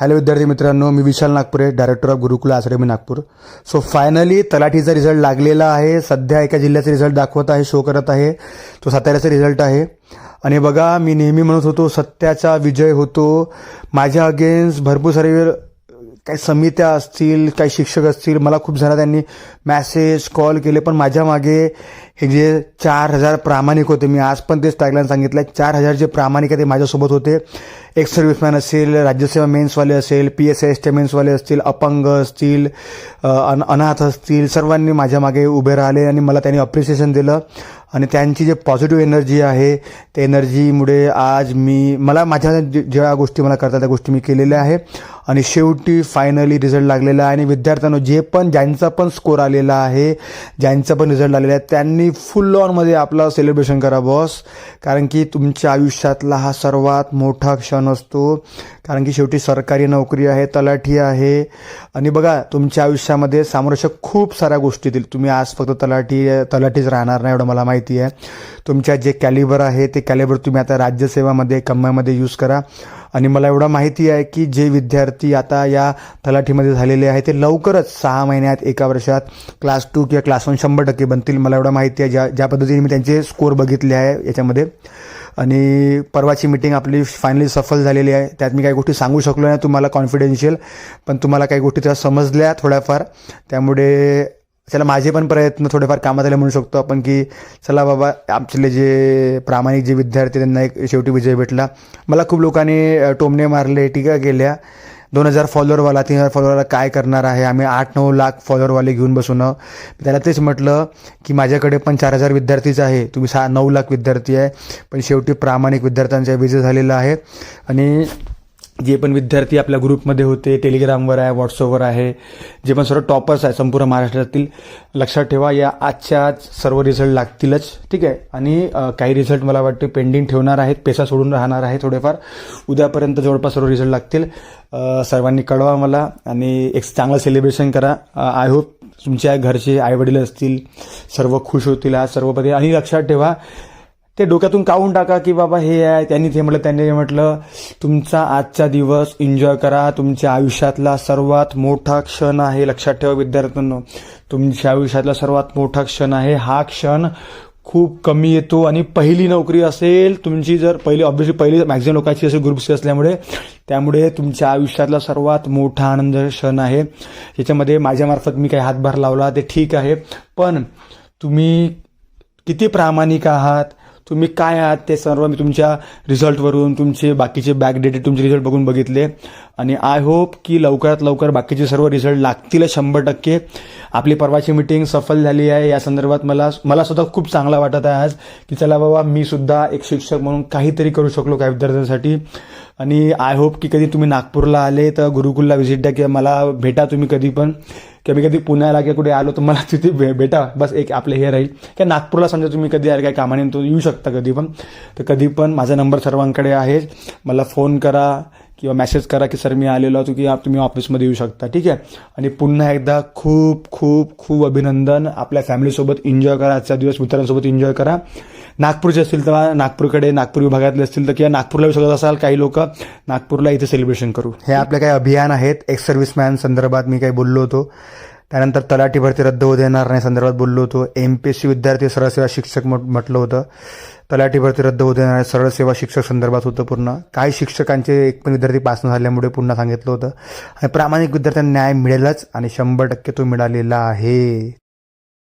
Hello विद्यार्थी मित्रांनो मी विशाल नागपुरे डायरेक्टर ऑफ गुरुकुल आश्रमी नागपूर. सो फायनली तलाठीचा रिझल्ट लागलेला आहे. सध्या एका जिल्ह्याचा रिझल्ट दाखवत आहे शो करत आहे. तो साताऱ्याचा रिझल्ट आहे. आणि बघा मी नेहमी म्हणत होतो सत्याचा विजय होतो. माझ्या अगेन्स्ट भरपूर सारे काही समित्या असतील काही शिक्षक असतील मला खूप जण त्यांनी मॅसेज कॉल केले पण माझ्या मागे हे जे चार हजार प्रामाणिक होते मी आज पण तेच टॅगलाईन सांगितलं चार हजार जे प्रामाणिक आहे ते माझ्यासोबत होते. एक्स सर्व्हिसमॅन असेल राज्यसेवा मेन्सवाले असेल पी एस एस टी मेन्सवाले असतील अपंग असतील अन अनाथ असतील सर्वांनी माझ्या मागे उभे राहिले आणि मला त्यांनी अप्रिसिएशन दिलं. आणि त्यांची जे पॉझिटिव्ह एनर्जी आहे त्या एनर्जीमुळे आज मी मला माझ्या जे- ज्या गोष्टी मला करतात त्या गोष्टी मी केलेल्या आहे. आणि शेवटी फायनली रिझल्ट लागलेला आहे. आणि विद्यार्थ्यांना जे पण ज्यांचा पण स्कोर आलेला आहे ज्यांचा पण रिझल्ट आलेला आहे त्यांनी फुल ऑनमध्ये आपलं सेलिब्रेशन करा बॉस कारण की तुमच्या आयुष्यातला हा सर्वात मोठा क्षण असतो. कारण की शेवटी सरकारी नोकरी आहे तलाठी आहे. आणि बघा तुमच्या आयुष्यामध्ये सामोरस्य खूप साऱ्या गोष्टी येतील. तुम्ही आज फक्त तलाठी तलाठीच राहणार नाही एवढं मला माहिती आहे. तुमच्या जे कॅलिबर आहे ते कॅलिबर तुम्ही आता राज्यसेवामध्ये कम्यामध्ये यूज करा. आणि मला एवढं माहिती आहे की जे विद्यार्थी आता या तलाठीमध्ये झालेले आहे ते लवकरच सहा महिन्यात एका वर्षात क्लास टू किंवा क्लास वन शंभर टक्के बनतील. मला एवढं माहिती आहे ज्या ज्या पद्धतीने मी त्यांचे स्कोर बघितले आहे याच्यामध्ये. आणि परवाची मिटिंग आपली फायनली सफल झालेली आहे. त्यात मी काही गोष्टी सांगू शकलो नाही तुम्हाला कॉन्फिडेन्शियल पण तुम्हाला काही गोष्टी त्या समजल्या थोड्याफार. त्यामुळे चला माझे पण प्रयत्न थोडेफार कामात आले म्हणू शकतो आपण की चला बाबा आमचे जे प्रामाणिक जे विद्यार्थी त्यांना एक शेवटी विजय भेटला. मला खूप लोकांनी टोमणे मारले टीका केल्या. दोन हजार फॉलोअरवाला तीन हजार फॉलोअरवाला काय करणार आहे? आम्ही आठ नऊ लाख फॉलोअरवाले घेऊन बसून त्याला तेच म्हटलं की माझ्याकडे पण चार हजार विद्यार्थीच आहे. तुम्ही सहा नऊ लाख विद्यार्थी आहे. पण शेवटी प्रामाणिक विद्यार्थ्यांचा विजय झालेला आहे. आणि जे पण विद्यार्थी आपल्या ग्रुपमध्ये होते टेलिग्रामवर आहे व्हॉट्सअपवर आहे जे पण सर्व टॉपर्स आहे संपूर्ण महाराष्ट्रातील लक्षात ठेवा या आजच्या आज सर्व रिझल्ट लागतीलच ठीक आहे? आणि काही रिझल्ट मला वाटते पेंडिंग ठेवणार आहेत पेसा सोडून राहणार आहे थोडेफार. उद्यापर्यंत जवळपास सर्व रिझल्ट लागतील. सर्वांनी कळवा मला आणि एक चांगलं सेलिब्रेशन करा. आय होप तुमच्या घरचे आईवडील असतील सर्व खुश होतील आज सर्वपदी. आणि लक्षात ठेवा ते डोक्यातून काढून टाका की बाबा हे आहे त्यांनी ते म्हटलं त्यांनी म्हटलं. तुमचा आजचा दिवस एन्जॉय करा. तुमच्या आयुष्यातला सर्वात मोठा क्षण आहे लक्षात ठेवा विद्यार्थ्यांनो. तुमच्या आयुष्यातला सर्वात मोठा क्षण आहे हा क्षण खूप कमी येतो. आणि पहिली नोकरी असेल तुमची जर पहिली ऑब्व्हियसली पहिली मॅक्झिमम लोकांची असेल ग्रुपची असल्यामुळे त्यामुळे तुमच्या आयुष्यातला सर्वात मोठा आनंद क्षण आहे. याच्यामध्ये माझ्यामार्फत मी काही हातभार लावला ते ठीक आहे. पण तुम्ही किती प्रामाणिक आहात? तुम्ही काय आहात ते सर्व मी तुमच्या रिझल्टवरून तुमचे बाकीचे बॅकडेटेड तुमचे रिझल्ट बघून बघितले. आणि आय होप की लवकरात लवकर बाकीचे सर्व रिझल्ट लागतील शंभर टक्के. आपली परवाची मिटिंग सफल झाली आहे. या संदर्भात मला मला सुद्धा खूप चांगला वाटत आहे आज की चला बाबा मी सुद्धा एक शिक्षक म्हणून काहीतरी करू शकलो काही विद्यार्थ्यांसाठी. आणि आय होप की कधी तुम्ही नागपूरला आले तर गुरुकुलला व्हिजिट द्या किंवा मला भेटा तुम्ही कधी पण. कधी कधी पुण्याला किंवा कुठे आलो तर मला तिथे भे भेटा. बस एक आपलं हे राहील. किंवा नागपूरला समजा तुम्ही कधी आले काय कामाने तो येऊ शकता. कधी पण. तर कधी पण माझा नंबर सर्वांकडे आहे मला फोन करा किंवा मेसेज करा की सर मी आलेलो होतो की तुम्ही ऑफिसमध्ये येऊ शकता. ठीक आहे? आणि पुन्हा एकदा खूप खूप खूप अभिनंदन. आपल्या फॅमिलीसोबत एन्जॉय करा. आजचा दिवस मित्रांसोबत एन्जॉय करा. नागपूरचे असतील तर नागपूरकडे नागपूर विभागातले असतील तर किंवा नागपूरला येऊ शकत असाल काही लोक नागपूरला इथे सेलिब्रेशन करू. हे आपले काही अभियान आहेत. एक्स सर्व्हिसमॅन संदर्भात मी काही बोललो होतो. त्यानंतर तलाठी भरती रद्द होऊ देणार नाही संदर्भात बोललो होतो. एम पी एस सी विद्यार्थी सरळ सेवा शिक्षक म्हट- म्हटलं होतं. तलाठी भरती रद्द होऊ देणार नाही सरळ सेवा शिक्षक संदर्भात होतं पूर्ण. काही शिक्षकांचे एक पण विद्यार्थी पास न झाल्यामुळे पुन्हा सांगितलं होतं. आणि प्रामाणिक विद्यार्थ्यांना न्याय मिळेलच आणि शंभर टक्के तो मिळालेला आहे.